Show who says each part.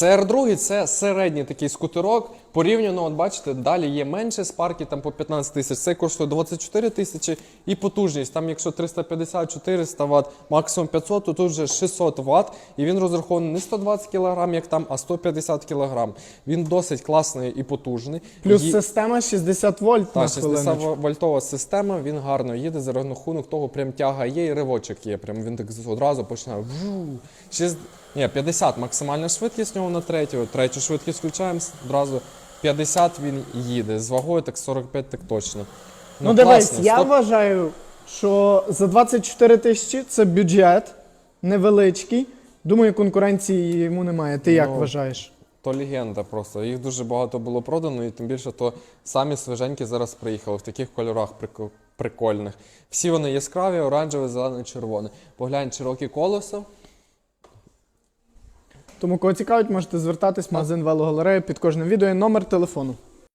Speaker 1: CR2 це середній такий скутерок. Порівняно, от бачите, далі є менше спарки, там по 15 тисяч. Цей коштує 24 тисячі і потужність. Там, якщо 350-400 Вт, максимум 500, то тут вже 600 Вт. І він розрахований не 120 кг, як там, а 150 кг. Він досить класний і потужний.
Speaker 2: Плюс
Speaker 1: Є-
Speaker 2: система 60 вольт
Speaker 1: та
Speaker 2: на
Speaker 1: 60 вольтова система, він гарно їде за рахунок того, прям тяга є і ривочок є. Прям він так одразу починає. вжу. Шість- Ні, 50 максимальна швидкість у нього на третю. Третю швидкість включаємо одразу. 50 він їде. З вагою так 45 так точно.
Speaker 2: Ну, дивись,
Speaker 1: класно,
Speaker 2: я
Speaker 1: 100
Speaker 2: вважаю, що за 24 тисячі це бюджет невеличкий. Думаю, конкуренції йому немає. Ти як
Speaker 1: Ну,
Speaker 2: вважаєш?
Speaker 1: То легенда просто. Їх дуже багато було продано, і тим більше то самі свіженькі зараз приїхали в таких кольорах прико- прикольних. Всі вони яскраві, оранжевий, зелений, червоний. Поглянь, широкі колеса.
Speaker 2: Тому кого цікавить, можете звертатись в магазин велогалерея під кожним відео і номер телефону.